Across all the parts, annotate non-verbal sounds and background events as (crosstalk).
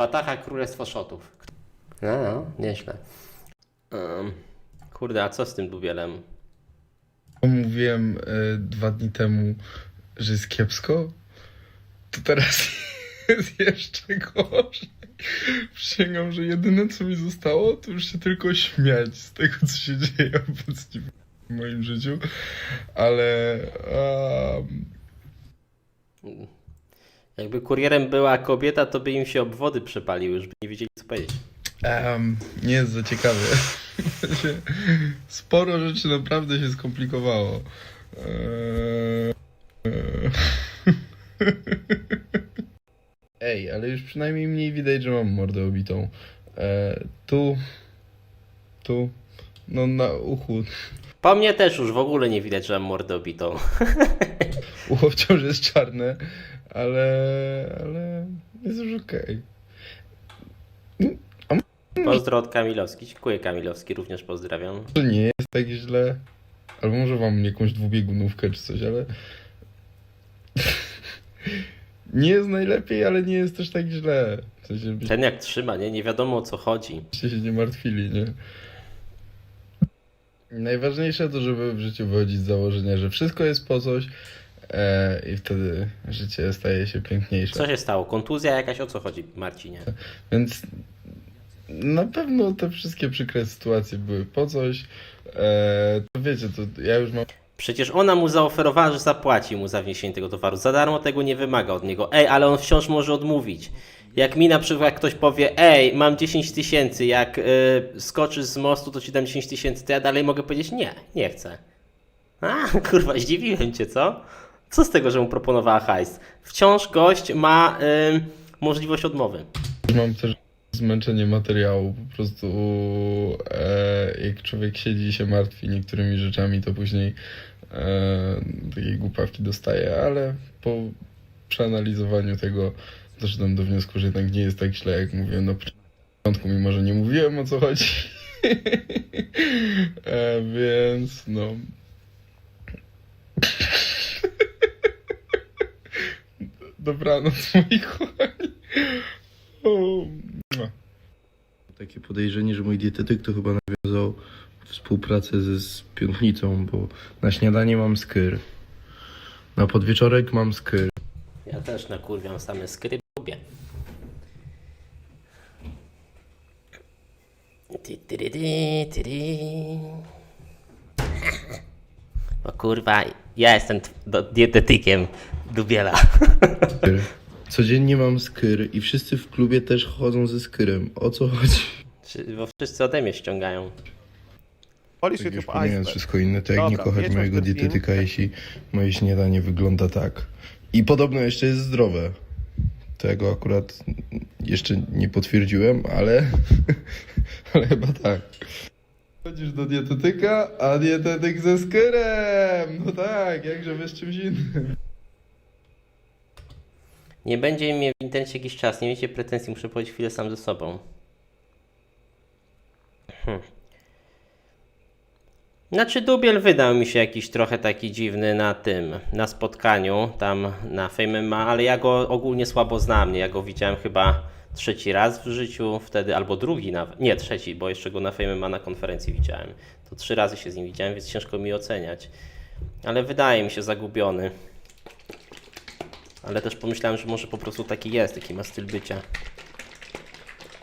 Wataha Królestwo Szotów. No, no, nieźle. Um, kurde, a co z tym dubielem? Mówiłem e, dwa dni temu, że jest kiepsko, to teraz (laughs) jest jeszcze gorzej. Przysięgam, że jedyne co mi zostało, to już się tylko śmiać z tego, co się dzieje obecnie w moim życiu, ale um, Jakby kurierem była kobieta, to by im się obwody przepaliły, już by nie wiedzieli co powiedzieć. em, nie jest za ciekawie. (laughs) Sporo rzeczy naprawdę się skomplikowało. (laughs) Ej, ale już przynajmniej mniej widać, że mam mordę obitą. E, tu, tu, no na uchu, Po mnie też już w ogóle nie widać, że mam mordę obitą. (laughs) ucho wciąż jest czarne, ale, ale jest już okej. Pozdro od Kamilowski. Dziękuję Kamilowski, również pozdrawiam. To nie jest tak źle. Albo może mam jakąś dwubiegunówkę czy coś, ale... (laughs) nie jest najlepiej, ale nie jest też tak źle. W sensie byście Ten jak trzyma, nie? Nie wiadomo o co chodzi. się nie martwili, nie? Najważniejsze to, żeby w życiu wychodzić z założenia, że wszystko jest po coś e, i wtedy życie staje się piękniejsze. Co się stało? Kontuzja jakaś? O co chodzi, Marcinie? Więc na pewno te wszystkie przykre sytuacje były po coś. E, to wiecie, to ja już mam Przecież ona mu zaoferowała, że zapłaci mu za wniesienie tego towaru. Za darmo tego nie wymaga od niego. Ej, ale on wciąż może odmówić. Jak mi na przykład ktoś powie, ej, mam 10 tysięcy, jak y, skoczysz z mostu, to ci dam 10 tysięcy, to ja dalej mogę powiedzieć, nie, nie chcę. A, (laughs) kurwa, zdziwiłem cię, co? Co z tego, że mu proponowała hajs? Wciąż gość ma y, możliwość odmowy. Mam też zmęczenie materiału. Po prostu e, jak człowiek siedzi i się martwi niektórymi rzeczami, to później e, takiej głupawki dostaje, ale po przeanalizowaniu tego doszedłem do wniosku, że jednak nie jest tak źle, jak mówiłem na początku, mimo że nie mówiłem o co chodzi. (laughs) e, więc no. (laughs) Dobranoc, moi kochani. Mua. Takie podejrzenie, że mój dietetyk to chyba nawiązał współpracę ze spiątnicą, bo na śniadanie mam skyr. Na podwieczorek mam skyr. Ja też nakurwiam same skry, lubię. Ty, tyry, ty, tyry. O kurwa, ja jestem do- dietetykiem Dubiela. (laughs) Codziennie mam skyr i wszyscy w klubie też chodzą ze skyrem. O co chodzi? Bo wszyscy ode mnie ściągają. Polish Tak już YouTube pomijając Iceberg. wszystko inne, to jak nie Dobra, kochać jedźmy w mojego ten film. dietetyka, jeśli moje śniadanie wygląda tak. I podobno jeszcze jest zdrowe. Tego akurat jeszcze nie potwierdziłem, ale, (laughs) ale chyba tak. Chodzisz do dietetyka, a dietetyk ze skyrem! No tak, jakże bez czymś innym. Nie będzie mnie w internecie jakiś czas, nie wiecie pretensji, muszę powiedzieć chwilę sam ze sobą. Hmm. Znaczy Dubiel wydał mi się jakiś trochę taki dziwny na tym, na spotkaniu tam na Fame MMA, ale ja go ogólnie słabo znam, nie? Ja go widziałem chyba trzeci raz w życiu, wtedy albo drugi nawet, nie trzeci, bo jeszcze go na Fame MMA na konferencji widziałem. To trzy razy się z nim widziałem, więc ciężko mi oceniać. Ale wydaje mi się zagubiony. Ale też pomyślałem, że może po prostu taki jest, taki ma styl bycia.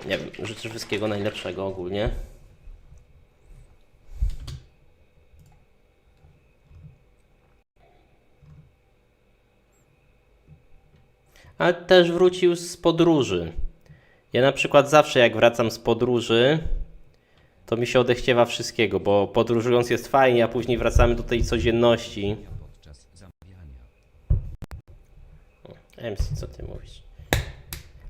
Nie wiem, życzę wszystkiego najlepszego ogólnie. Ale też wrócił z podróży. Ja na przykład zawsze jak wracam z podróży, to mi się odechciewa wszystkiego, bo podróżując jest fajnie, a później wracamy do tej codzienności. MC, co ty mówisz?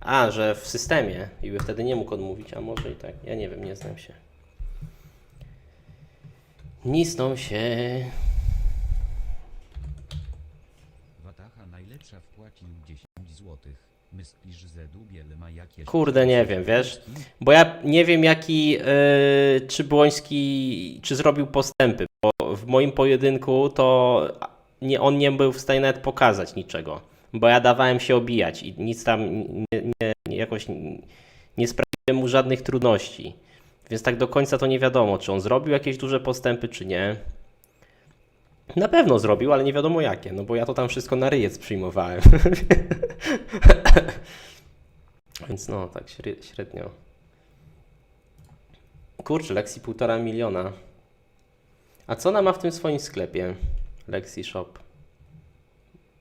A, że w systemie i by wtedy nie mógł odmówić, a może i tak. Ja nie wiem, nie znam się. Nisną się. Wataha najlepsza wpłacił 10 złotych. Myślisz, że Dubiel ma jakieś... Kurde, nie wiem, wiesz? Bo ja nie wiem, jaki yy, czy Błoński, czy zrobił postępy, bo w moim pojedynku to nie, on nie był w stanie nawet pokazać niczego. Bo ja dawałem się obijać i nic tam nie, nie, jakoś nie sprawiłem mu żadnych trudności. Więc tak do końca to nie wiadomo, czy on zrobił jakieś duże postępy, czy nie. Na pewno zrobił, ale nie wiadomo jakie, no bo ja to tam wszystko na ryjec przyjmowałem. (laughs) Więc no, tak śre- średnio. Kurczę, Lexi półtora miliona. A co ona ma w tym swoim sklepie? Lexi Shop.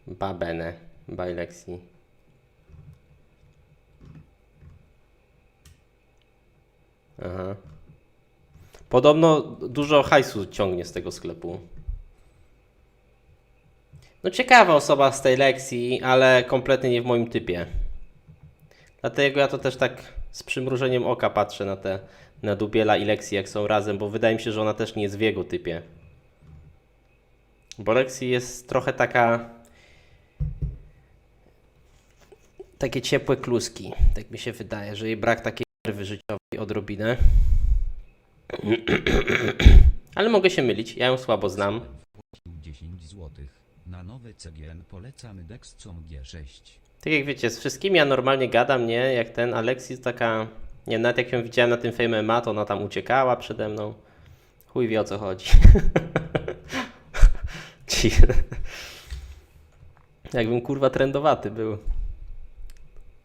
Babene. By Lexi. Aha. Podobno dużo hajsu ciągnie z tego sklepu. No ciekawa osoba z tej lekcji, ale kompletnie nie w moim typie. Dlatego ja to też tak z przymrużeniem oka patrzę na te na Dubiela i Lexi jak są razem, bo wydaje mi się, że ona też nie jest w jego typie. Bo Lexi jest trochę taka takie ciepłe kluski. Tak mi się wydaje, że jej brak takiej nerwy życiowej odrobinę. (clears throat) Ale mogę się mylić, ja ją słabo znam. Wpłacił 10 złotych. Na nowe CGN polecamy Dexcom G6. Tak jak wiecie, z wszystkimi ja normalnie gadam, nie? Jak ten Alexis taka... Nie, nawet jak ją widziałem na tym Fame MMA, to ona tam uciekała przede mną. Chuj wie o co chodzi. (laughs) (laughs) Jakbym kurwa trendowaty był.